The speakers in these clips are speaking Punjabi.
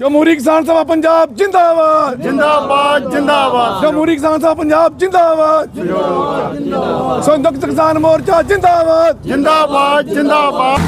ਜਮਹੂਰੀ ਕਿਸਾਨ ਸਭਾ ਪੰਜਾਬ ਜਿੰਦਾਬਾਦ। ਜਿੰਦਾਬਾਦ ਜਿੰਦਾਬਾਦ। ਜਮਹੂਰੀ ਕਿਸਾਨ ਸਭਾ ਪੰਜਾਬ ਜਿੰਦਾਬਾਦ। ਸੰਯੁਕਤ ਕਿਸਾਨ ਮੋਰਚਾ ਜਿੰਦਾਬਾਦ। ਜਿੰਦਾਬਾਦ ਜਿੰਦਾਬਾਦ।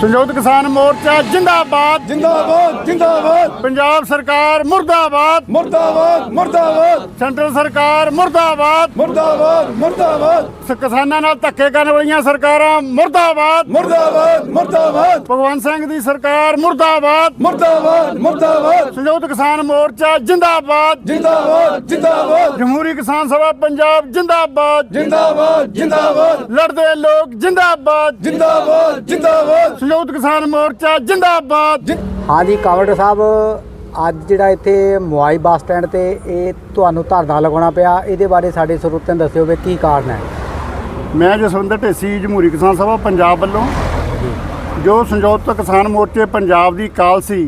ਸੰਯੁਕਤ ਕਿਸਾਨ ਮੋਰਚਾ ਜਿੰਦਾਬਾਦ। ਜਿੰਦਾਬਾਦ ਜਿੰਦਾਬਾਦ। ਪੰਜਾਬ ਸਰਕਾਰ ਮੁਰਦਾਬਾਦ। ਮੁਰਦਾਬਾਦ ਮੁਰਦਾਬਾਦ। ਸੈਂਟਰ ਸਰਕਾਰ ਮੁਰਦਾਬਾਦ। ਮੁਰਦਾਬਾਦ ਮੁਰਦਾਬਾਦ। ਸ- ਕਿਸਾਨਾਂ ਨਾਲ ਧੱਕੇ ਕਰਨ ਵਾਲੀਆਂ ਸਰਕਾਰਾਂ ਮੁਰਦਾਬਾਦ। ਮੁਰਦਾਬਾਦ ਮੁਰਦਾਬਾਦ। ਭਗਵੰਤ ਸਿੰਘ ਦੀ ਸਰਕਾਰ ਮੁਰਦਾਬਾਦ। ਮੁਰਦਾਬਾਦ ਮੁਰਦਾਬਾਦ। ਸੰਯੁਕਤ ਕਿਸਾਨ ਮੋਰਚਾ ਜਿੰਦਾਬਾਦ। ਜਿੰਦਾਬਾਦ ਜਿੰਦਾਬਾਦ। ਜਮਹੂਰੀ ਕਿਸਾਨ ਸਭਾ ਪੰਜਾਬ ਜਿੰਦਾਬਾਦ। ਜਿੰਦਾਬਾਦ ਜਿੰਦਾਬਾਦ। ਲੜਦੇ ਲੋਕ ਜਿੰਦਾਬਾਦ। ਜਿੰਦਾਬਾਦ ਜਿੰਦਾਬਾਦ। ਸੰਯੁਕਤ ਕਿਸਾਨ ਮੋਰਚਾ ਜਿੰਦਾਬਾਦ। ਹਾਂਜੀ ਕਾਵੜ ਸਾਹਿਬ ਅੱਜ ਜਿਹੜਾ ਇੱਥੇ ਮੁਆਈ ਬੱਸ ਸਟੈਂਡ ਤੇ ਇਹ ਤੁਹਾਨੂੰ ਧਰਨਾ ਲਗਾਉਣਾ ਪਿਆ। ਇਹਦੇ ਬਾਰੇ ਸਾਡੇ ਸਰੋਤਿਆਂ ਨੂੰ ਦੱਸਿਓ ਵੀ ਕੀ ਕਾਰਨ ਹੈ। ਮੈਂ ਜਸਵਿੰਦਰ ਢੇਸੀ ਜਮਹੂਰੀ ਕਿਸਾਨ ਸਭਾ ਪੰਜਾਬ ਵੱਲੋਂ ਜੋ। ਸੰਯੁਕਤ ਕਿਸਾਨ ਮੋਰਚੇ ਪੰਜਾਬ ਦੀ ਕਾਲ ਸੀ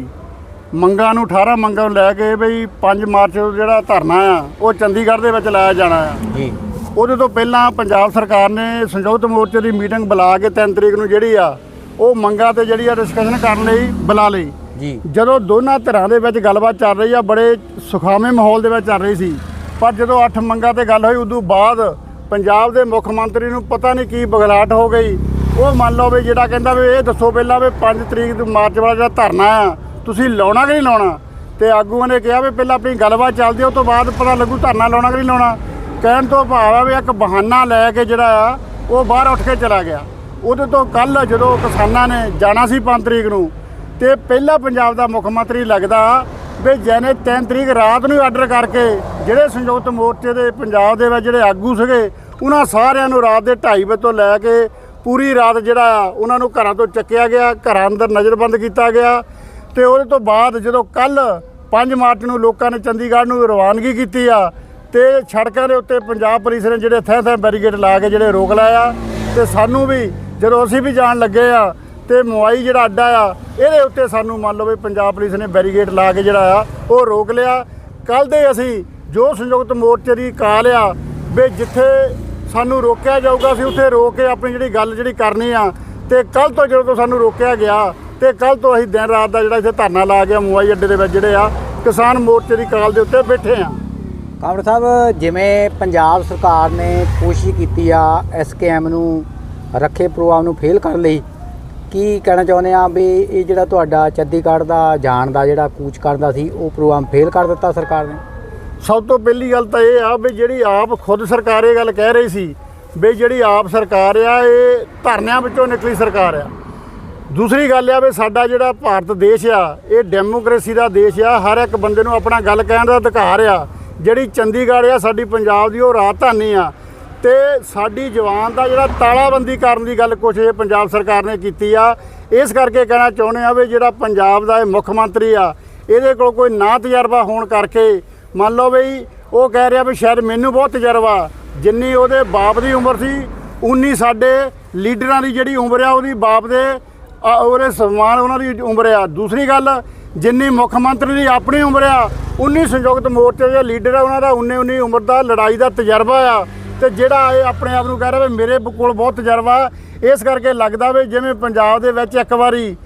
ਮੰਗਾਂ ਨੂੰ 18 ਮੰਗਾਂ ਨੂੰ ਲੈ ਕੇ ਬਈ 5 ਮਾਰਚ ਨੂੰ ਜਿਹੜਾ ਧਰਨਾ ਆ ਉਹ ਚੰਡੀਗੜ੍ਹ ਦੇ ਵਿੱਚ ਲਾਇਆ ਜਾਣਾ ਆ। ਜੀ। ਉਹਦੇ ਤੋਂ ਪਹਿਲਾਂ ਪੰਜਾਬ ਸਰਕਾਰ ਨੇ ਸੰਯੁਕਤ ਮੋਰਚੇ ਦੀ ਮੀਟਿੰਗ ਬੁਲਾ ਕੇ 3 ਤਰੀਕ ਨੂੰ ਜਿਹੜੀ ਆ ਉਹ ਮੰਗਾਂ ਤੇ ਜਿਹੜੀ ਆ ਡਿਸਕਸ਼ਨ ਕਰਨ ਲਈ ਬੁਲਾ ਲਈ। ਜੀ। ਜਦੋਂ ਦੋਨਾਂ ਧਿਰਾਂ ਦੇ ਵਿੱਚ ਗੱਲਬਾਤ ਚੱਲ ਰਹੀ ਆ ਬੜੇ ਸੁਖਾਵੇਂ ਮਾਹੌਲ ਦੇ ਵਿੱਚ ਚੱਲ ਰਹੀ ਸੀ। ਪਰ ਜਦੋਂ ਅੱਠ ਮੰਗਾਂ ਤੇ ਗੱਲ ਹੋਈ ਉਦੋਂ ਬਾਅਦ ਪੰਜਾਬ ਦੇ ਮੁੱਖ ਮੰਤਰੀ ਨੂੰ ਪਤਾ ਨਹੀਂ ਕੀ ਬਗਲਾਟ ਹੋ ਗਈ। ਉਹ ਮੰਨ ਲਓ ਵੀ ਜਿਹੜਾ ਕਹਿੰਦਾ ਵੀ ਇਹ ਦੱਸੋ ਪਹਿਲਾਂ ਵੀ 5 ਤਰੀਕ ਨੂੰ ਮਾਰਚ ਵਾਲਾ ਜਿਹੜਾ ਧਰਨਾ ਆ ਤੁਸੀਂ ਲਾਉਣਾ ਕਿ ਨਹੀਂ ਲਾਉਣਾ? ਤੇ ਆਗੂਆਂ ਨੇ ਕਿਹਾ ਵੀ ਪਹਿਲਾਂ ਆਪਣੀ ਗੱਲਬਾਤ ਚੱਲਦੀ ਉਹ ਤੋਂ ਬਾਅਦ ਪਤਾ ਲੱਗੂ ਧਰਨਾ ਲਾਉਣਾ ਕਿ ਨਹੀਂ ਲਾਉਣਾ। ਕਹਿਣ ਤੋਂ ਭਾਵ ਆ ਵੀ ਇੱਕ ਬਹਾਨਾ ਲੈ ਕੇ ਜਿਹੜਾ ਆ ਉਹ ਬਾਹਰ ਉੱਠ ਕੇ ਚਲਾ ਗਿਆ। ਉਹਦੇ ਤੋਂ ਕੱਲ ਜਦੋਂ ਕਿਸਾਨਾਂ ਨੇ ਜਾਣਾ ਸੀ 5 ਤਰੀਕ ਨੂੰ, ਤੇ ਪਹਿਲਾ ਪੰਜਾਬ ਦਾ ਮੁੱਖ ਮੰਤਰੀ ਲੱਗਦਾ ਵੀ ਜੈਨੇ 3 ਤਰੀਕ ਰਾਤ ਨੂੰ ਆਰਡਰ ਕਰਕੇ ਜਿਹੜੇ ਸੰਯੁਕਤ ਮੋਰਚੇ ਦੇ ਪੰਜਾਬ ਦੇ ਵਿੱਚ ਜਿਹੜੇ ਆਗੂ ਸੀਗੇ, ਉਹਨਾਂ ਸਾਰਿਆਂ ਨੂੰ ਰਾਤ ਦੇ 2:30 ਵਜੇ ਤੋਂ ਲੈ ਕੇ ਪੂਰੀ ਰਾਤ ਜਿਹੜਾ ਆ, ਉਹਨਾਂ ਨੂੰ ਘਰਾਂ ਤੋਂ ਚੱਕਿਆ ਗਿਆ, ਘਰਾਂ ਅੰਦਰ ਨਜ਼ਰਬੰਦ ਕੀਤਾ ਗਿਆ। ਤੇ ਉਹਦੇ ਤੋਂ ਬਾਅਦ ਜਦੋਂ ਕੱਲ 5 ਮਾਰਚ ਨੂੰ ਲੋਕਾਂ ਨੇ ਚੰਡੀਗੜ੍ਹ ਨੂੰ ਰਵਾਨਗੀ ਕੀਤੀ ਆ, ਤੇ ਸੜਕਾਂ ਦੇ ਉੱਤੇ ਪੰਜਾਬ ਪੁਲਿਸ ਨੇ ਜਿਹੜੇ ਥੈਂ ਥੈਂ ਬੈਰੀਕੇਡ ਲਾ ਕੇ ਜਿਹੜੇ ਰੋਕ ਲਾਇਆ, ਤੇ ਸਾਨੂੰ ਵੀ ਜਦੋਂ ਅਸੀਂ ਵੀ ਜਾਣ ਲੱਗੇ ਆ ਤੇ ਮੋਬਾਈਲ ਜਿਹੜਾ ਅੱਡਾ ਆ, ਇਹਦੇ ਉੱਤੇ ਸਾਨੂੰ ਮੰਨ ਲਓ ਵੀ ਪੰਜਾਬ ਪੁਲਿਸ ਨੇ ਬੈਰੀਗੇਟ ਲਾ ਕੇ ਜਿਹੜਾ ਆ, ਉਹ ਰੋਕ ਲਿਆ। ਕੱਲ ਦੇ ਅਸੀਂ ਜੋ ਸੰਯੁਕਤ ਮੋਰਚੇ ਦੀ ਕਾਲ ਆ, ਵੀ ਜਿੱਥੇ ਸਾਨੂੰ ਰੋਕਿਆ ਜਾਊਗਾ, ਅਸੀਂ ਉੱਥੇ ਰੋਕ ਕੇ ਆਪਣੀ ਜਿਹੜੀ ਗੱਲ ਜਿਹੜੀ ਕਰਨੀ ਆ, ਤੇ ਕੱਲ ਤੋਂ ਜਦੋਂ ਤੋਂ ਸਾਨੂੰ ਰੋਕਿਆ ਗਿਆ, ਤੇ ਕੱਲ ਤੋਂ ਅਸੀਂ ਦਿਨ ਰਾਤ ਦਾ ਜਿਹੜਾ ਇੱਥੇ ਧਰਨਾ ਲਾ ਕੇ ਮੋਬਾਈਲ ਅੱਡੇ ਦੇ ਵਿੱਚ ਜਿਹੜੇ ਆ, ਕਿਸਾਨ ਮੋਰਚੇ ਦੀ ਕਾਲ ਦੇ ਉੱਤੇ ਬੈਠੇ ਆ। ਕਾਵੜ ਸਾਹਿਬ, ਜਿਵੇਂ ਪੰਜਾਬ ਸਰਕਾਰ ਨੇ ਕੋਸ਼ਿਸ਼ ਕੀਤੀ ਆ ਐਸਕੇਐਮ ਨੂੰ ਰੱਖੇ ਪ੍ਰੋਗਰਾਮ ਨੂੰ ਫੇਲ ਕਰਨ ਲਈ, ਕੀ ਕਹਿਣਾ ਚਾਹੁੰਦੇ ਆ ਵੀ ਇਹ ਜਿਹੜਾ ਤੁਹਾਡਾ ਚੰਡੀਗੜ੍ਹ ਦਾ, ਜਾਣ ਦਾ ਜਿਹੜਾ ਕੂਚ ਕਰਦਾ ਸੀ, ਉਹ ਪ੍ਰੋਗਰਾਮ ਫੇਲ ਕਰ ਦਿੱਤਾ ਸਰਕਾਰ ਨੇ? ਸਭ ਤੋਂ ਪਹਿਲੀ ਗੱਲ ਤਾਂ ਇਹ ਆ ਵੀ ਜਿਹੜੀ ਆਪ ਖੁਦ ਸਰਕਾਰ ਇਹ ਗੱਲ ਕਹਿ ਰਹੀ ਸੀ ਵੀ ਜਿਹੜੀ ਆਪ ਸਰਕਾਰ ਆ, ਇਹ ਧਰਨਿਆਂ ਵਿੱਚੋਂ ਨਿਕਲੀ ਸਰਕਾਰ ਆ। ਦੂਸਰੀ ਗੱਲ ਆ ਵੀ ਸਾਡਾ ਜਿਹੜਾ ਭਾਰਤ ਦੇਸ਼ ਆ, ਇਹ ਡੈਮੋਕ੍ਰੇਸੀ ਦਾ ਦੇਸ਼ ਆ, ਹਰ ਇੱਕ ਬੰਦੇ ਨੂੰ ਆਪਣਾ ਗੱਲ ਕਹਿਣ ਦਾ ਅਧਿਕਾਰ ਆ। ਜਿਹੜੀ ਚੰਡੀਗੜ੍ਹ ਆ, ਸਾਡੀ ਪੰਜਾਬ ਦੀ ਉਹ ਰਾਜਧਾਨੀ ਆ ਤੇ ਸਾਡੀ ਜਵਾਨ ਦਾ ਜਿਹੜਾ ਤਾਲਾਬੰਦੀ ਕਰਨ ਦੀ ਗੱਲ ਕੁਛ ਇਹ ਪੰਜਾਬ ਸਰਕਾਰ ਨੇ ਕੀਤੀ ਆ, ਇਸ ਕਰਕੇ ਕਹਿਣਾ ਚਾਹੁੰਦੇ ਆ ਵੀ ਜਿਹੜਾ ਪੰਜਾਬ ਦਾ ਇਹ ਮੁੱਖ ਮੰਤਰੀ ਆ, ਇਹਦੇ ਕੋਲ ਕੋਈ ਨਾ ਤਜਰਬਾ ਹੋਣ ਕਰਕੇ ਮੰਨ ਲਓ ਬਈ ਉਹ ਕਹਿ ਰਿਹਾ ਵੀ ਸ਼ਾਇਦ ਮੈਨੂੰ ਬਹੁਤ ਤਜਰਬਾ, ਜਿੰਨੀ ਉਹਦੇ ਬਾਪ ਦੀ ਉਮਰ ਸੀ, ਉਨੀ ਸਾਡੇ ਲੀਡਰਾਂ ਦੀ ਜਿਹੜੀ ਉਮਰ ਆ, ਉਹਦੀ ਬਾਪ ਦੇ ਉਹਦੇ ਸਮਾਨ ਉਹਨਾਂ ਦੀ ਉਮਰ ਆ। ਦੂਸਰੀ ਗੱਲ, ਜਿੰਨੀ ਮੁੱਖ ਮੰਤਰੀ ਦੀ ਆਪਣੀ ਉਮਰ ਆ, ਉਨੀ ਸੰਯੁਕਤ ਮੋਰਚੇ ਦੇ ਲੀਡਰ ਆ, ਉਹਨਾਂ ਦਾ ਉਨੇ ਉਨੀ ਉਮਰ ਦਾ ਲੜਾਈ ਦਾ ਤਜਰਬਾ ਆ। ਤੇ ਜਿਹੜਾ ਇਹ ਆਪਣੇ ਆਪ ਨੂੰ ਕਹਿ ਰਿਹਾ ਵੀ ਮੇਰੇ ਕੋਲ ਬਹੁਤ ਤਜਰਬਾ ਇਸ ਕਰਕੇ ਲੱਗਦਾ ਵੀ ਜਿਵੇਂ ਪੰਜਾਬ ਦੇ ਵਿੱਚ ਇੱਕ ਵਾਰੀ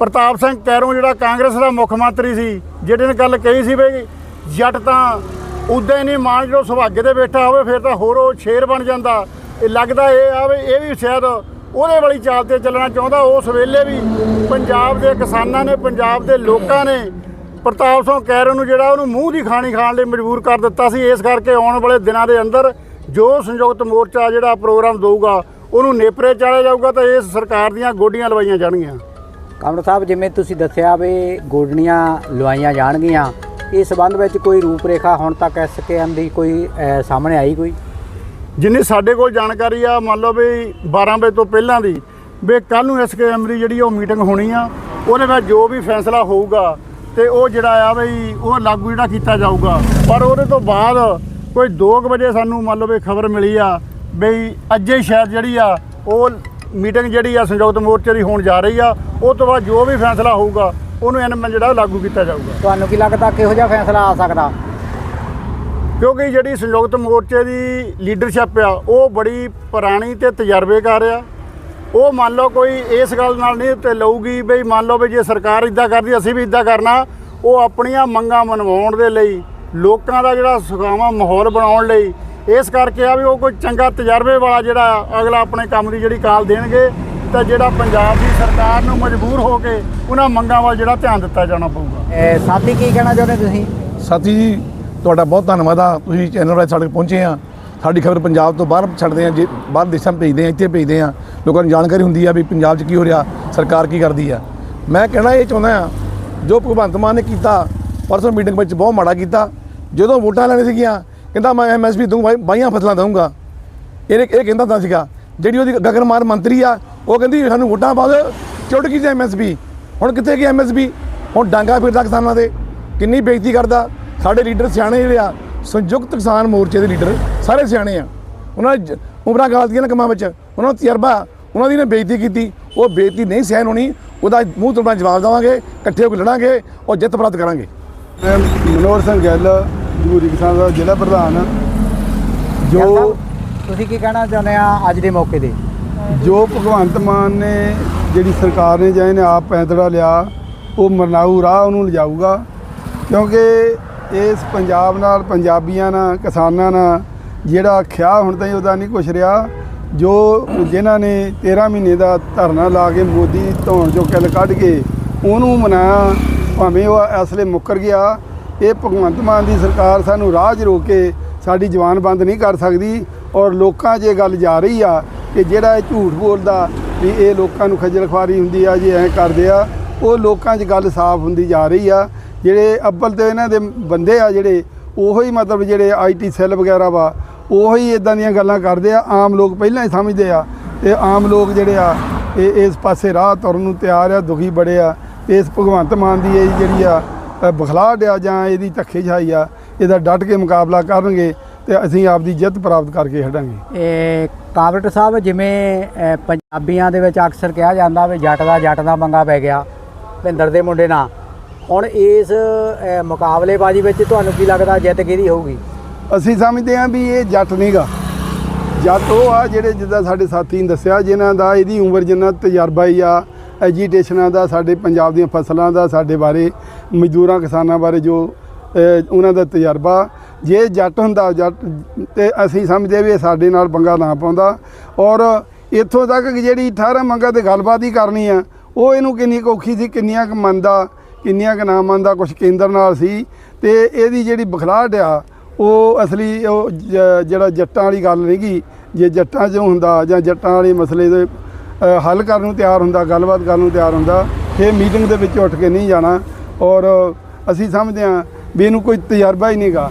ਪ੍ਰਤਾਪ ਸਿੰਘ ਕੈਰੋਂ ਜਿਹੜਾ ਕਾਂਗਰਸ ਦਾ ਮੁੱਖ ਮੰਤਰੀ ਸੀ, ਜਿਹੜੇ ਨੇ ਗੱਲ ਕਹੀ ਸੀ ਵੀ ਜੱਟ ਤਾਂ ਉਦਾਂ ਹੀ ਨਹੀਂ ਮਾਨ ਜਦੋਂ ਸੁਭਾਗੇ ਤੇ ਬੈਠਾ ਹੋਵੇ, ਫਿਰ ਤਾਂ ਹੋਰ ਉਹ ਸ਼ੇਰ ਬਣ ਜਾਂਦਾ। ਇਹ ਲੱਗਦਾ ਇਹ ਆ ਵੀ ਇਹ ਵੀ ਸ਼ਾਇਦ ਉਹਦੇ ਵਾਲੀ ਚਾਲ ਤੇ ਚੱਲਣਾ ਚਾਹੁੰਦਾ, ਉਸ ਵੇਲੇ ਵੀ ਪੰਜਾਬ ਦੇ ਕਿਸਾਨਾਂ ਨੇ, ਪੰਜਾਬ ਦੇ ਲੋਕਾਂ ਨੇ ਪ੍ਰਤਾਪ ਸਿੰਘ ਕੈਰੋਂ ਨੂੰ ਜਿਹੜਾ ਉਹਨੂੰ ਮੂੰਹ ਦੀ ਖਾਣੀ ਖਾਣ ਲਈ ਮਜਬੂਰ ਕਰ ਦਿੱਤਾ ਸੀ, ਇਸ ਕਰਕੇ ਆਉਣ ਵਾਲੇ ਦਿਨਾਂ ਦੇ ਅੰਦਰ ਜੋ ਸੰਯੁਕਤ ਮੋਰਚਾ ਜਿਹੜਾ ਪ੍ਰੋਗਰਾਮ ਦਊਗਾ ਉਹਨੂੰ ਨੇਪਰੇ ਚਾੜਿਆ ਜਾਊਗਾ ਤਾਂ ਇਸ ਸਰਕਾਰ ਦੀਆਂ ਗੋਡੀਆਂ ਲਵਾਈਆਂ ਜਾਣਗੀਆਂ। ਕਾਮਰ ਸਾਹਿਬ ਜਿਵੇਂ ਤੁਸੀਂ ਦੱਸਿਆ ਵੀ ਗੋਡਣੀਆਂ ਲਵਾਈਆਂ ਜਾਣਗੀਆਂ ਇਸ ਸੰਬੰਧ ਵਿੱਚ ਕੋਈ ਰੂਪਰੇਖਾ ਹੁਣ ਤੱਕ ਐਸਕੇਐਮ ਦੀ ਕੋਈ ਸਾਹਮਣੇ ਆਈ ਕੋਈ? ਜਿੰਨੀ ਸਾਡੇ ਕੋਲ ਜਾਣਕਾਰੀ ਆ ਮੰਨ ਲਓ ਵੀ 12 ਵਜੇ ਤੋਂ ਪਹਿਲਾਂ ਦੀ ਵੀ ਕੱਲ ਨੂੰ ਐਸਕੇਐਮ ਦੀ ਜਿਹੜੀ ਉਹ ਮੀਟਿੰਗ ਹੋਣੀ ਆ ਉਹਦੇ ਵਿੱਚ ਜੋ ਵੀ ਫੈਸਲਾ ਹੋਊਗਾ ਤੇ ਉਹ ਜਿਹੜਾ ਆ ਬਈ ਉਹ ਲਾਗੂ ਜਿਹੜਾ ਕੀਤਾ ਜਾਊਗਾ। ਪਰ ਉਹਦੇ ਤੋਂ ਬਾਅਦ ਕੋਈ 2 ਵਜੇ ਸਾਨੂੰ ਮੰਨ ਲਓ ਵੀ ਖਬਰ ਮਿਲੀ ਆ ਬਈ ਅੱਜੇ ਹੀ ਸ਼ਾਇਦ ਜਿਹੜੀ ਆ ਉਹ ਮੀਟਿੰਗ ਜਿਹੜੀ ਆ ਸੰਯੁਕਤ ਮੋਰਚੇ ਦੀ ਹੋਣ ਜਾ ਰਹੀ ਆ ਉਹ ਤੋਂ ਬਾਅਦ ਜੋ ਵੀ ਫੈਸਲਾ ਹੋਊਗਾ ਉਹਨੂੰ ਐਨ ਜਿਹੜਾ ਲਾਗੂ ਕੀਤਾ ਜਾਊਗਾ। ਤੁਹਾਨੂੰ ਕੀ ਲੱਗਦਾ ਕਿਹੋ ਜਿਹਾ ਫੈਸਲਾ ਆ ਸਕਦਾ? ਕਿਉਂਕਿ ਜਿਹੜੀ ਸੰਯੁਕਤ ਮੋਰਚੇ ਦੀ ਲੀਡਰਸ਼ਿਪ ਆ ਉਹ ਬੜੀ ਪੁਰਾਣੀ ਤੇ ਤਜਰਬੇਕਾਰ ਆ। ਉਹ ਮੰਨ ਲਓ ਕੋਈ ਇਸ ਗੱਲ ਨਾਲ ਨਹੀਂ ਤੇ ਲਊਗੀ ਬਈ ਮੰਨ ਲਓ ਵੀ ਜੇ ਸਰਕਾਰ ਇਦਾਂ ਕਰਦੀ ਅਸੀਂ ਵੀ ਇਦਾਂ ਕਰਨਾ ਉਹ ਆਪਣੀਆਂ ਮੰਗਾਂ ਮਨਵਾਉਣ ਦੇ ਲਈ ਲੋਕਾਂ ਦਾ ਜਿਹੜਾ ਸੁਖਾਵਾਂ ਮਾਹੌਲ ਬਣਾਉਣ ਲਈ ਇਸ ਕਰਕੇ ਆ ਵੀ ਉਹ ਕੋਈ ਚੰਗਾ ਤਜਰਬੇ ਵਾਲਾ ਜਿਹੜਾ ਅਗਲਾ ਆਪਣੇ ਕੰਮ ਦੀ ਜਿਹੜੀ ਕਾਲ ਦੇਣਗੇ ਤਾਂ ਜਿਹੜਾ ਪੰਜਾਬ ਦੀ ਸਰਕਾਰ ਨੂੰ ਮਜਬੂਰ ਹੋ ਕੇ ਉਹਨਾਂ ਮੰਗਾਂ ਵੱਲ ਜਿਹੜਾ ਧਿਆਨ ਦਿੱਤਾ ਜਾਣਾ ਪਊਗਾ। ਸਾਥੀ ਕੀ ਕਹਿਣਾ ਚਾਹੁੰਦੇ ਤੁਸੀਂ? ਸਾਥੀ ਜੀ ਤੁਹਾਡਾ ਬਹੁਤ ਧੰਨਵਾਦ ਆ। ਤੁਸੀਂ ਚੈਨਲ ਰਾਹੀਂ ਸਾਡੇ ਕੋਲ ਪਹੁੰਚੇ ਆ। ਸਾਡੀ ਖਬਰ ਪੰਜਾਬ ਤੋਂ ਬਾਹਰ ਛੱਡਦੇ ਆ ਜੇ ਬਾਹਰ ਦੇਸ਼ਾਂ ਭੇਜਦੇ ਆ ਇੱਥੇ ਭੇਜਦੇ ਆ। ਲੋਕਾਂ ਨੂੰ ਜਾਣਕਾਰੀ ਹੁੰਦੀ ਆ ਵੀ ਪੰਜਾਬ 'ਚ ਕੀ ਹੋ ਰਿਹਾ ਸਰਕਾਰ ਕੀ ਕਰਦੀ ਆ। ਮੈਂ ਕਹਿਣਾ ਇਹ ਚਾਹੁੰਦਾ ਆ ਜੋ ਭਗਵੰਤ ਮਾਨ ਨੇ ਕੀਤਾ ਪਰਸੋਂ ਮੀਟਿੰਗ ਵਿੱਚ ਬਹੁਤ ਮਾੜਾ ਕੀਤਾ। ਜਦੋਂ ਵੋਟਾਂ ਲੈਣੇ ਸੀਗੀਆਂ, ਕਹਿੰਦਾ ਮੈਂ ਐਮਐਸਪੀ ਦੂੰਗਾ ਬਾਈਆਂ ਫਸਲਾਂ ਦਊਂਗਾ। ਇਹ ਇਹ ਕਹਿੰਦਾ ਹੁੰਦਾ ਸੀਗਾ, ਜਿਹੜੀ ਉਹਦੀ ਗਗਨਮਾਰ ਮੰਤਰੀ ਆ, ਉਹ ਕਹਿੰਦੀ ਸਾਨੂੰ ਵੋਟਾਂ ਪਾ ਦਿਓ, ਚੁੱਟ ਗਈ ਜੇ ਐਮਐਸਪੀ ਹੁਣ ਕਿੱਥੇ ਗਈ ਐਮਐਸਪੀ ਹੁਣ ਡਾਂਗਾ ਫਿਰਦਾ ਕਿਸਾਨਾਂ ਦੇ, ਕਿੰਨੀ ਬੇਇੱਜ਼ਤੀ ਕਰਦਾ। ਸਾਡੇ ਲੀਡਰ ਸਿਆਣੇ ਜਿਹੜੇ ਆ, ਸੰਯੁਕਤ ਕਿਸਾਨ ਮੋਰਚੇ ਦੇ ਲੀਡਰ, ਸਾਰੇ ਸਿਆਣੇ ਆ। ਉਹਨਾਂ ਉਮਰਾਂ ਗਾਲਦੀਆਂ ਨੇ ਕੰਮਾਂ ਵਿੱਚ। ਉਹਨਾਂ ਨੂੰ ਤਜਰਬਾ, ਉਹਨਾਂ ਦੀ ਨੇ ਬੇਇੱਜ਼ਤੀ ਕੀਤੀ। ਉਹ ਬੇਇੱਜ਼ਤੀ ਨਹੀਂ ਸਹਿਣ ਹੋਣੀ, ਉਹਦਾ ਮੂੰਹ ਤੋੜਨਾ ਜਵਾਬ ਦੇਵਾਂਗੇ, ਇਕੱਠੇ ਹੋ ਕੇ ਲੜਾਂਗੇ ਔਰ ਜਿੱਤ ਪ੍ਰਾਪਤ ਕਰਾਂਗੇ। ਮੈਂ ਮਨੋਹਰ ਸਿੰਘ ਗਿੱਲ ਜਮਹੂਰੀ ਕਿਸਾਨ ਦਾ ਜ਼ਿਲ੍ਹਾ ਪ੍ਰਧਾਨ। ਜੋ ਤੁਸੀਂ ਕੀ ਕਹਿਣਾ ਚਾਹੁੰਦੇ ਆ ਅੱਜ ਦੇ ਮੌਕੇ ਤੇ? ਜੋ ਭਗਵੰਤ ਮਾਨ ਨੇ ਜਿਹੜੀ ਸਰਕਾਰ ਨੇ ਜਾਂ ਇਹਨੇ ਆਪ ਪੈਂਤੜਾ ਲਿਆ ਉਹ ਮਰਨਾਊ ਰਾਹ ਉਹਨੂੰ ਲਿਜਾਊਗਾ। ਕਿਉਂਕਿ ਇਸ ਪੰਜਾਬ ਨਾਲ ਪੰਜਾਬੀਆਂ ਨਾਲ ਕਿਸਾਨਾਂ ਨਾਲ ਜਿਹੜਾ ਖਿਆ ਹੁਣ ਤਾਈਂ ਉਹਦਾ ਨਹੀਂ ਕੁਛ ਰਿਹਾ। ਜੋ ਜਿਨ੍ਹਾਂ ਨੇ 13 ਮਹੀਨੇ ਦਾ ਧਰਨਾ ਲਾ ਕੇ ਮੋਦੀ ਧੌਣ ਚੋਂ ਕਿੱਲ ਕੱਢ ਕੇ ਉਹਨੂੰ ਮਨਾਇਆ ਭਾਵੇਂ ਉਹ ਅਸਲੇ ਮੁੱਕਰ ਗਿਆ, ਇਹ ਭਗਵੰਤ ਮਾਨ ਦੀ ਸਰਕਾਰ ਸਾਨੂੰ ਰਾਹ 'ਚ ਰੋਕ ਕੇ ਸਾਡੀ ਜਵਾਨ ਬੰਦ ਨਹੀਂ ਕਰ ਸਕਦੀ ਔਰ ਲੋਕਾਂ 'ਚ ਇਹ ਗੱਲ ਜਾ ਰਹੀ ਆ ਕਿ ਜਿਹੜਾ ਇਹ ਝੂਠ ਬੋਲਦਾ ਵੀ ਇਹ ਲੋਕਾਂ ਨੂੰ ਖੱਜਲ ਖਵਾਰੀ ਹੁੰਦੀ ਆ, ਜੇ ਐਂ ਕਰਦੇ ਆ, ਉਹ ਲੋਕਾਂ 'ਚ ਗੱਲ ਸਾਫ਼ ਹੁੰਦੀ ਜਾ ਰਹੀ ਆ। ਜਿਹੜੇ ਅੱਬਲ ਤੇ ਇਹਨਾਂ ਦੇ ਬੰਦੇ ਆ ਜਿਹੜੇ, ਉਹੋ ਹੀ ਮਤਲਬ ਜਿਹੜੇ ਆਈਟੀ ਸੈੱਲ ਵਗੈਰਾ ਵਾ, ਉਹੋ ਹੀ ਇਦਾਂ ਦੀਆਂ ਗੱਲਾਂ ਕਰਦੇ ਆ, ਆਮ ਲੋਕ ਪਹਿਲਾਂ ਹੀ ਸਮਝਦੇ ਆ ਤੇ ਆਮ ਲੋਕ ਜਿਹੜੇ ਆ, ਇਹ ਇਸ ਪਾਸੇ ਰਾਹ ਤੁਰਨ ਨੂੰ ਤਿਆਰ ਆ, ਦੁਖੀ ਬੜੇ ਆ। ਇਸ ਭਗਵੰਤ ਮਾਨ ਦੀ ਇਹ ਜਿਹੜੀ ਆ ਅ, ਬਖਲਾਹਟ ਆ ਜਾਂ ਇਹਦੀ ਧੱਕੇਸ਼ਾਹੀ ਆ ਇਹਦਾ ਡਟ ਕੇ ਮੁਕਾਬਲਾ ਕਰਨਗੇ ਤੇ ਅਸੀਂ ਆਪਦੀ ਜਿੱਤ ਪ੍ਰਾਪਤ ਕਰਕੇ ਹਟਾਂਗੇ। ਇਹ ਕਾਬਰਟ ਸਾਹਿਬ ਜਿਵੇਂ ਪੰਜਾਬੀਆਂ ਦੇ ਵਿੱਚ ਅਕਸਰ ਕਿਹਾ ਜਾਂਦਾ ਵੀ ਜੱਟ ਦਾ ਜੱਟ ਦਾ ਮੰਗਾ ਪੈ ਗਿਆ ਭਿੰਦਰ ਦੇ ਮੁੰਡੇ ਨਾਲ। ਹੁਣ ਇਸ ਮੁਕਾਬਲੇਬਾਜ਼ੀ ਵਿੱਚ ਤੁਹਾਨੂੰ ਕੀ ਲੱਗਦਾ ਜਿੱਤ ਕਿਹਦੀ ਹੋਊਗੀ? ਅਸੀਂ ਸਮਝਦੇ ਹਾਂ ਵੀ ਇਹ ਜੱਟ ਨਹੀਂਗਾ ਜੱਟ ਉਹ ਆ ਜਿਹੜੇ ਜਿੱਦਾਂ ਸਾਡੇ ਸਾਥੀ ਨੇ ਦੱਸਿਆ ਜਿਨ੍ਹਾਂ ਦਾ ਇਹਦੀ ਉਮਰ ਜਿੰਨਾ ਤਜਰਬਾ ਹੀ ਆ ਐਜੀਟੇਸ਼ਨਾਂ ਦਾ, ਸਾਡੇ ਪੰਜਾਬ ਦੀਆਂ ਫਸਲਾਂ ਦਾ, ਸਾਡੇ ਬਾਰੇ ਮਜ਼ਦੂਰਾਂ, ਕਿਸਾਨਾਂ ਬਾਰੇ ਜੋ ਉਹਨਾਂ ਦਾ ਤਜਰਬਾ, ਜੇ ਜੱਟ ਹੁੰਦਾ, ਜੱਟ, ਤੇ ਅਸੀਂ ਸਮਝਦੇ ਵੀ ਇਹ ਸਾਡੇ ਨਾਲ ਪੰਗਾ ਨਾ ਪਾਉਂਦਾ। ਔਰ ਇੱਥੋਂ ਤੱਕ ਜਿਹੜੀ 18 ਮੰਗਾਂ ਤੇ ਗੱਲਬਾਤ ਹੀ ਕਰਨੀ ਆ, ਉਹ ਇਹਨੂੰ ਕਿੰਨੀ ਕੁ ਔਖੀ ਸੀ, ਕਿੰਨੀਆਂ ਕੁ ਮੰਨਦਾ ਕਿੰਨੀਆਂ ਕੁ ਨਾ ਮੰਨਦਾ ਕੁਝ ਕੇਂਦਰ ਨਾਲ ਸੀ। ਤੇ ਇਹਦੀ ਜਿਹੜੀ ਬਖਲਾਹਟ ਆ, ਉਹ ਅਸਲੀ, ਉਹ ਜਿਹੜਾ ਜੱਟਾਂ ਵਾਲੀ ਗੱਲ ਨਹੀਂ ਨਹੀਂਗੀ ਜੇ ਜੱਟਾਂ 'ਚ ਹੁੰਦਾ ਜਾਂ ਜੱਟਾਂ ਵਾਲੇ ਮਸਲੇ ਦੇ ਹੱਲ ਕਰਨ ਨੂੰ ਤਿਆਰ ਹੁੰਦਾ, ਗੱਲਬਾਤ ਕਰਨ ਨੂੰ ਤਿਆਰ ਹੁੰਦਾ ਇਹ ਮੀਟਿੰਗ ਦੇ ਵਿੱਚ ਉੱਠ ਕੇ ਨਹੀਂ ਜਾਣਾ। ਔਰ ਅਸੀਂ ਸਮਝਦੇ ਹਾਂ ਵੀ ਇਹਨੂੰ ਕੋਈ ਤਜਰਬਾ ਹੀ ਨਹੀਂਗਾ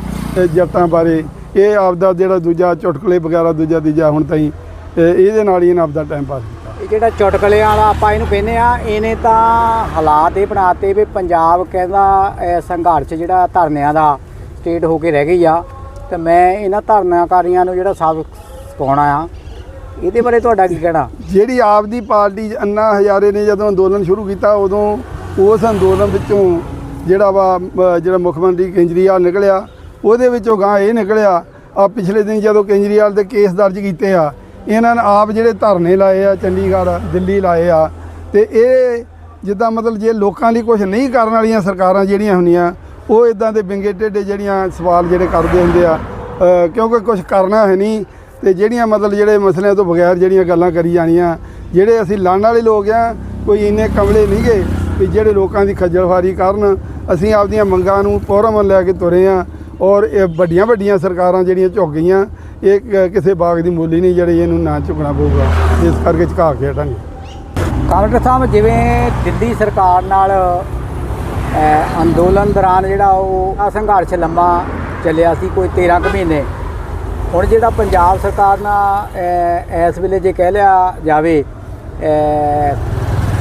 ਜੱਟਾਂ ਬਾਰੇ। ਇਹ ਆਪਦਾ ਜਿਹੜਾ ਦੂਜਾ ਚੁਟਕਲੇ ਵਗੈਰਾ, ਦੂਜਾ ਤੀਜਾ ਹੁਣ ਤਾਈ ਇਹਦੇ ਨਾਲ ਹੀ ਇਹਨਾਂ ਆਪਦਾ ਟਾਈਮ ਪਾਸ ਕੀਤਾ। ਇਹ ਜਿਹੜਾ ਚੁਟਕਲੇ ਵਾਲਾ ਆਪਾਂ ਇਹਨੂੰ ਕਹਿੰਦੇ ਆ ਇਹਨੇ ਤਾਂ ਹਾਲਾਤ ਇਹ ਬਣਾਤੇ ਵੀ ਪੰਜਾਬ ਕਹਿੰਦਾ ਸੰਘਰਸ਼ ਜਿਹੜਾ ਧਰਨਿਆਂ ਦਾ ਸਟੇਟ ਹੋ ਕੇ ਰਹਿ ਗਈ ਆ। ਤੇ ਮੈਂ ਇਹਨਾਂ ਧਰਨਾਕਾਰੀਆਂ ਨੂੰ ਜਿਹੜਾ ਸਬਕ ਸਿਖਾਉਣਾ ਆ ਇਹਦੇ ਬਾਰੇ ਤੁਹਾਡਾ ਕੀ ਕਹਿਣਾ? ਜਿਹੜੀ ਆਪ ਦੀ ਪਾਰਟੀ ਅੰਨਾ ਹਜ਼ਾਰੇ ਨੇ ਜਦੋਂ ਅੰਦੋਲਨ ਸ਼ੁਰੂ ਕੀਤਾ, ਉਦੋਂ ਉਸ ਅੰਦੋਲਨ ਵਿੱਚੋਂ ਜਿਹੜਾ ਵਾ ਜਿਹੜਾ ਮੁੱਖ ਮੰਤਰੀ ਕੇਜਰੀਵਾਲ ਨਿਕਲਿਆ, ਉਹਦੇ ਵਿੱਚੋਂ ਗਾਂ ਇਹ ਨਿਕਲਿਆ ਆ ਪਿਛਲੇ ਦਿਨ ਜਦੋਂ ਕੇਜਰੀਵਾਲ ਦੇ ਕੇਸ ਦਰਜ ਕੀਤੇ ਆ, ਇਹਨਾਂ ਨੇ ਆਪ ਜਿਹੜੇ ਧਰਨੇ ਲਾਏ ਆ, ਚੰਡੀਗੜ੍ਹ, ਦਿੱਲੀ ਲਾਏ ਆ, ਤੇ ਇਹ ਜਿੱਦਾਂ ਮਤਲਬ ਜੇ ਲੋਕਾਂ ਲਈ ਕੁਝ ਨਹੀਂ ਕਰਨ ਵਾਲੀਆਂ ਸਰਕਾਰਾਂ ਜਿਹੜੀਆਂ ਹੁੰਦੀਆਂ, ਉਹ ਇਦਾਂ ਦੇ ਵਿੰਗੇ ਟੇਡੇ ਜਿਹੜੀਆਂ ਸਵਾਲ ਜਿਹੜੇ ਕਰਦੇ ਹੁੰਦੇ ਆ ਕਿਉਂਕਿ ਕੁਝ ਕਰਨਾ ਹੈ ਨਹੀਂ ਤੇ ਜਿਹੜੀਆਂ ਮਤਲਬ ਜਿਹੜੇ ਮਸਲਿਆਂ ਤੋਂ ਬਗੈਰ ਜਿਹੜੀਆਂ ਗੱਲਾਂ ਕਰੀ ਜਾਣੀਆਂ, ਜਿਹੜੇ ਅਸੀਂ ਲੜਨ ਵਾਲੇ ਲੋਕ ਆ, ਕੋਈ ਇੰਨੇ ਕਮਲੇ ਨਹੀਂ ਗਏ ਵੀ ਜਿਹੜੇ ਲੋਕਾਂ ਦੀ ਖੱਜਲਖਵਾਰੀ ਕਰਨ, ਅਸੀਂ ਆਪਦੀਆਂ ਮੰਗਾਂ ਨੂੰ ਪੌਰਮਨ ਲੈ ਕੇ ਤੁਰੇ ਆ ਔਰ ਇਹ ਵੱਡੀਆਂ ਵੱਡੀਆਂ ਸਰਕਾਰਾਂ ਜਿਹੜੀਆਂ ਝੁਕ ਗਈਆਂ, ਇਹ ਕਿਸੇ ਬਾਗ ਦੀ ਮੂਲੀ ਨਹੀਂ ਜਿਹੜੀ ਇਹਨੂੰ ਨਾ ਝੁਕਣਾ ਪਊਗਾ। ਇਸ ਕਰਕੇ ਝੁਕਾ ਕੇ ਹਟਾਂਗੇ। ਕਾਬਰਟ ਸਾਹਿਬ, ਜਿਵੇਂ ਦਿੱਲੀ ਸਰਕਾਰ ਨਾਲ ਅੰਦੋਲਨ ਦੌਰਾਨ ਜਿਹੜਾ ਉਹ ਸੰਘਰਸ਼ ਲੰਮਾ ਚੱਲਿਆ ਸੀ, ਕੋਈ 13 ਕੁ ਮਹੀਨੇ। ਹੁਣ ਜਿਹੜਾ ਪੰਜਾਬ ਸਰਕਾਰ ਨਾਲ ਇਸ ਵੇਲੇ ਜੇ ਕਹਿ ਲਿਆ ਜਾਵੇ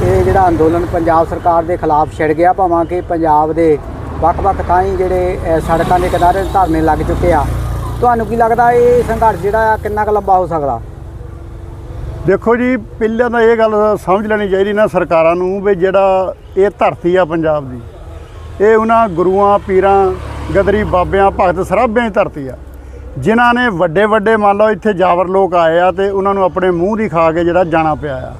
ਇਹ ਜਿਹੜਾ ਅੰਦੋਲਨ ਪੰਜਾਬ ਸਰਕਾਰ ਦੇ ਖਿਲਾਫ ਛਿੜ ਗਿਆ, ਭਾਵਾਂ ਕਿ ਪੰਜਾਬ ਦੇ ਵੱਖ-ਵੱਖ ਥਾਈਂ ਜਿਹੜੇ ਸੜਕਾਂ ਦੇ ਕਿਨਾਰੇ ਧਰਨੇ ਲੱਗ ਚੁੱਕੇ ਆ। ਤੁਹਾਨੂੰ ਕੀ ਲੱਗਦਾ ਇਹ ਸੰਘਰਸ਼ ਜਿਹੜਾ ਆ, ਕਿੰਨਾ ਕੁ ਲੰਬਾ ਹੋ ਸਕਦਾ? ਦੇਖੋ ਜੀ, ਪਹਿਲਾਂ ਤਾਂ ਇਹ ਗੱਲ ਸਮਝ ਲੈਣੀ ਚਾਹੀਦੀ ਨਾ ਸਰਕਾਰਾਂ ਨੂੰ ਵੀ ਜਿਹੜਾ ਇਹ ਧਰਤੀ ਆ ਪੰਜਾਬ ਦੀ, ਇਹ ਉਹਨਾਂ ਗੁਰੂਆਂ, ਪੀਰਾਂ, ਗਦਰੀ ਬਾਬਿਆਂ, ਭਗਤ ਸਰਾਭਿਆਂ ਦੀ ਧਰਤੀ ਆ। ਜਿਨ੍ਹਾਂ ਨੇ ਵੱਡੇ ਵੱਡੇ ਮੰਨ ਲਓ ਇੱਥੇ ਜਾਵਰ ਲੋਕ ਆਏ ਆ ਤੇ ਉਹਨਾਂ ਨੂੰ ਆਪਣੇ ਮੂੰਹ ਦੀ ਖਾ ਕੇ ਜਿਹੜਾ ਜਾਣਾ ਪਿਆ ਆ।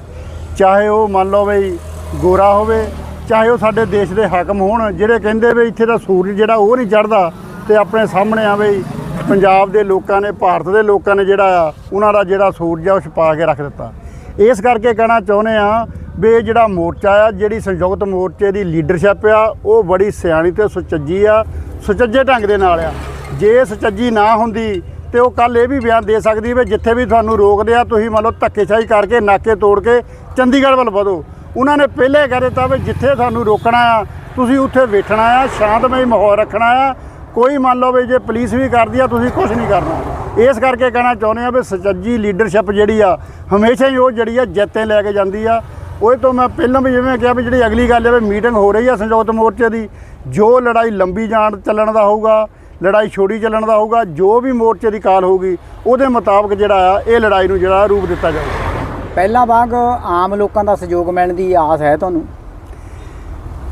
ਚਾਹੇ ਉਹ ਮੰਨ ਲਓ ਬਈ ਗੋਰਾ ਹੋਵੇ, ਚਾਹੇ ਉਹ ਸਾਡੇ ਦੇਸ਼ ਦੇ ਹਾਕਮ ਹੋਣ, ਜਿਹੜੇ ਕਹਿੰਦੇ ਵੀ ਇੱਥੇ ਦਾ ਸੂਰਜ ਜਿਹੜਾ ਉਹ ਨਹੀਂ ਚੜ੍ਹਦਾ ਤੇ ਆਪਣੇ ਸਾਹਮਣੇ ਆ ਬਈ ਪੰਜਾਬ ਦੇ ਲੋਕਾਂ ਨੇ, ਭਾਰਤ ਦੇ ਲੋਕਾਂ ਨੇ ਜਿਹੜਾ ਆ, ਉਹਨਾਂ ਦਾ ਜਿਹੜਾ ਸੂਰਜ ਆ ਉਹ ਛਪਾ ਕੇ ਰੱਖ ਦਿੱਤਾ। ਇਸ ਕਰਕੇ ਕਹਿਣਾ ਚਾਹੁੰਦੇ ਆ ਵੀ ਇਹ ਜਿਹੜਾ ਮੋਰਚਾ ਆ, ਜਿਹੜੀ ਸੰਯੁਕਤ ਮੋਰਚੇ ਦੀ ਲੀਡਰਸ਼ਿਪ ਆ, ਉਹ ਬੜੀ ਸਿਆਣੀ ਤੇ ਸੁਚੱਜੀ ਆ, ਸੁਚੱਜੇ ਢੰਗ ਦੇ ਨਾਲ ਆ। ਜੇ ਸੁਚੱਜੀ ਨਾ ਹੁੰਦੀ ਤੇ ਉਹ ਕੱਲ ਇਹ ਵੀ ਬਿਆਨ ਦੇ ਸਕਦੀ ਵੀ ਜਿੱਥੇ ਵੀ ਤੁਹਾਨੂੰ ਰੋਕਦੇ ਆ, ਤੁਸੀਂ ਮੰਨ ਲਓ ਧੱਕੇਸ਼ਾਹੀ ਕਰਕੇ ਨਾਕੇ ਤੋੜ ਕੇ ਚੰਡੀਗੜ੍ਹ ਵੱਲ ਵਧੋ। ਉਹਨਾਂ ਨੇ ਪਹਿਲੇ ਕਹਿ ਦਿੱਤਾ ਵੀ ਜਿੱਥੇ ਤੁਹਾਨੂੰ ਰੋਕਣਾ ਆ, ਤੁਸੀਂ ਉੱਥੇ ਬੈਠਣਾ ਆ, ਸ਼ਾਂਤਮਈ ਮਾਹੌਲ ਰੱਖਣਾ ਆ। ਕੋਈ ਮੰਨ ਲਓ ਵੀ ਜੇ ਪੁਲਿਸ ਵੀ ਕਰਦੀ ਆ, ਤੁਸੀਂ ਕੁਝ ਨਹੀਂ ਕਰਨਾ। ਇਸ ਕਰਕੇ ਕਹਿਣਾ ਚਾਹੁੰਦੇ ਆ ਵੀ ਸੁਚੱਜੀ ਲੀਡਰਸ਼ਿਪ ਜਿਹੜੀ ਆ, ਹਮੇਸ਼ਾ ਹੀ ਉਹ ਜਿਹੜੀ ਆ, ਜਿੱਤੇ ਲੈ ਕੇ ਜਾਂਦੀ ਆ। ਉਹ ਤੋਂ ਮੈਂ ਪਹਿਲਾਂ ਵੀ ਜਿਵੇਂ ਕਿਹਾ ਵੀ ਜਿਹੜੀ ਅਗਲੀ ਗੱਲ ਹੈ ਵੀ ਮੀਟਿੰਗ ਹੋ ਰਹੀ ਆ ਸੰਯੁਕਤ ਮੋਰਚੇ ਦੀ ਜੋ ਲੜਾਈ ਲੰਬੀ ਜਾਣ ਚੱਲਣ ਦਾ ਹੋਊਗਾ ਲੜਾਈ ਛੋੜੀ ਚੱਲਣ ਦਾ ਹੋਊਗਾ ਜੋ ਵੀ ਮੋਰਚੇ ਦੀ ਕਾਲ ਹੋਊਗੀ ਉਹਦੇ ਮੁਤਾਬਕ ਜਿਹੜਾ ਆ ਇਹ ਲੜਾਈ ਨੂੰ ਜਿਹੜਾ ਰੂਪ ਦਿੱਤਾ ਜਾਊਗਾ। ਪਹਿਲਾਂ ਵਾਂਗ ਆਮ ਲੋਕਾਂ ਦਾ ਸਹਿਯੋਗ ਮਿਲਣ ਦੀ ਆਸ ਹੈ ਤੁਹਾਨੂੰ?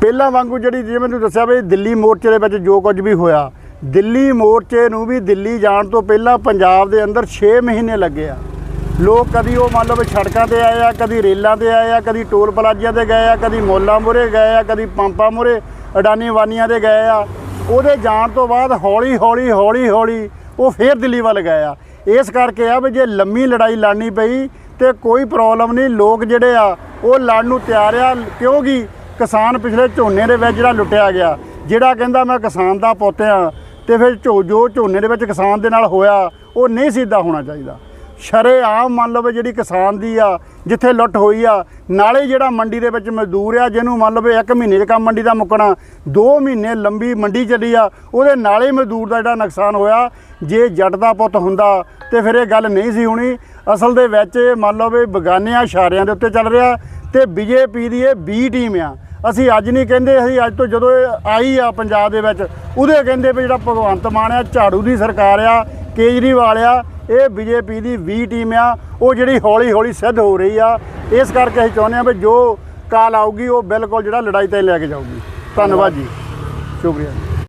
ਪਹਿਲਾਂ ਵਾਂਗੂ ਜਿਹੜੀ ਜਿਵੇਂ ਮੈਨੂੰ ਦੱਸਿਆ ਵੀ ਦਿੱਲੀ ਮੋਰਚੇ ਦੇ ਵਿੱਚ ਜੋ ਕੁਝ ਵੀ ਹੋਇਆ ਦਿੱਲੀ ਮੋਰਚੇ ਨੂੰ ਵੀ ਦਿੱਲੀ ਜਾਣ ਤੋਂ ਪਹਿਲਾਂ ਪੰਜਾਬ ਦੇ ਅੰਦਰ 6 ਮਹੀਨੇ ਲੱਗੇ ਆ। ਲੋਕ ਕਦੀ ਉਹ ਮੰਨ ਲਓ ਵੀ ਸੜਕਾਂ ਤੇ ਆਏ ਆ, ਕਦੀ ਰੇਲਾਂ ਤੇ ਆਏ ਆ, ਕਦੀ ਟੋਲ ਪਲਾਜ਼ਿਆਂ ਤੇ ਗਏ ਆ, ਕਦੀ ਮੋਲਾਂ ਮੁਰੇ ਗਏ ਆ, ਕਦੀ ਪੰਪਾਂ ਮੁਰੇ ਅਡਾਨੀ ਵਾਨੀਆਂ ਤੇ ਗਏ ਆ। ਉਹਦੇ ਜਾਣ ਤੋਂ ਬਾਅਦ ਹੌਲੀ ਹੌਲੀ ਹੌਲੀ ਹੌਲੀ ਉਹ ਫੇਰ ਦਿੱਲੀ ਵੱਲ ਗਏ ਆ। ਇਸ ਕਰਕੇ ਆ ਵੀ ਜੇ ਲੰਮੀ ਲੜਾਈ ਲੜਨੀ ਪਈ ਤੇ ਕੋਈ ਪ੍ਰੋਬਲਮ ਨਹੀਂ, ਲੋਕ ਜਿਹੜੇ ਆ, ਉਹ ਲੜਨ ਨੂੰ ਤਿਆਰ ਆ, ਕਿਉਂਕਿ ਕਿਸਾਨ ਪਿਛਲੇ ਝੋਨੇ ਦੇ ਵਿੱਚ ਜਿਹੜਾ ਲੁੱਟਿਆ ਗਿਆ, ਜਿਹੜਾ ਕਹਿੰਦਾ ਮੈਂ ਕਿਸਾਨ ਦਾ ਪੁੱਤ ਆ, ਤੇ ਫਿਰ ਝੋ ਜੋ ਝੋਨੇ ਦੇ ਵਿੱਚ ਕਿਸਾਨ ਦੇ ਨਾਲ ਹੋਇਆ, ਉਹ ਨਹੀਂ ਸਿੱਧਾ ਹੋਣਾ ਚਾਹੀਦਾ। ਸ਼ਰੇਆਮ ਮੰਨ ਲਓ ਵੀ ਜਿਹੜੀ ਕਿਸਾਨ ਦੀ ਆ, ਜਿੱਥੇ ਲੁੱਟ ਹੋਈ ਆ, ਨਾਲੇ ਜਿਹੜਾ ਮੰਡੀ ਦੇ ਵਿੱਚ ਮਜ਼ਦੂਰ ਆ, ਜਿਹਨੂੰ ਮੰਨ ਲਓ ਵੀ ਇੱਕ ਮਹੀਨੇ 'ਚ ਕੰਮ ਮੰਡੀ ਦਾ ਮੁੱਕਣਾ 2 ਮਹੀਨੇ ਲੰਬੀ ਮੰਡੀ ਚੱਲੀ ਆ, ਉਹਦੇ ਨਾਲੇ ਮਜ਼ਦੂਰ ਦਾ ਜਿਹੜਾ ਨੁਕਸਾਨ ਹੋਇਆ, ਜੇ ਜੱਟ ਦਾ ਪੁੱਤ ਹੁੰਦਾ, ਤੇ ਫਿਰ ਇਹ ਗੱਲ ਨਹੀਂ ਸੀ ਹੋਣੀ। ਅਸਲ ਦੇ ਵਿੱਚ ਮੰਨ ਲਓ ਵੀ ਬਗਾਨਿਆਂ ਇਸ਼ਾਰਿਆਂ ਦੇ ਉੱਤੇ ਚੱਲ ਰਿਹਾ ਤੇ ਬੀਜੇਪੀ ਦੀ ਇਹ ਬੀ ਟੀਮ ਆ। ਅਸੀਂ ਅੱਜ ਨਹੀਂ ਕਹਿੰਦੇ, ਅਸੀਂ ਅੱਜ ਤੋਂ ਜਦੋਂ ਇਹ ਆਈ ਆ ਪੰਜਾਬ ਦੇ ਵਿੱਚ, ਉਹਦੇ ਕਹਿੰਦੇ ਵੀ ਜਿਹੜਾ ਭਗਵੰਤ ਮਾਨ ਆ, ਝਾੜੂ ਦੀ ਸਰਕਾਰ ਆ ਕੇਜਰੀਵਾਲ ਆ, ਇਹ ਬੀਜੇਪੀ ਦੀ ਵੀ ਟੀਮ ਆ, ਉਹ ਜਿਹੜੀ ਹੌਲੀ ਹੌਲੀ ਸਿੱਧ ਹੋ ਰਹੀ ਆ, ਇਸ ਕਰਕੇ ਅਸੀਂ ਚਾਹੁੰਦੇ ਆ ਵੀ ਜੋ ਕਾਲ ਆਊਗੀ, ਉਹ ਬਿਲਕੁਲ ਜਿਹੜਾ ਲੜਾਈ ਤੇ ਲੈ ਕੇ ਜਾਊਗੀ। ਧੰਨਵਾਦ ਜੀ। ਸ਼ੁਕਰੀਆ।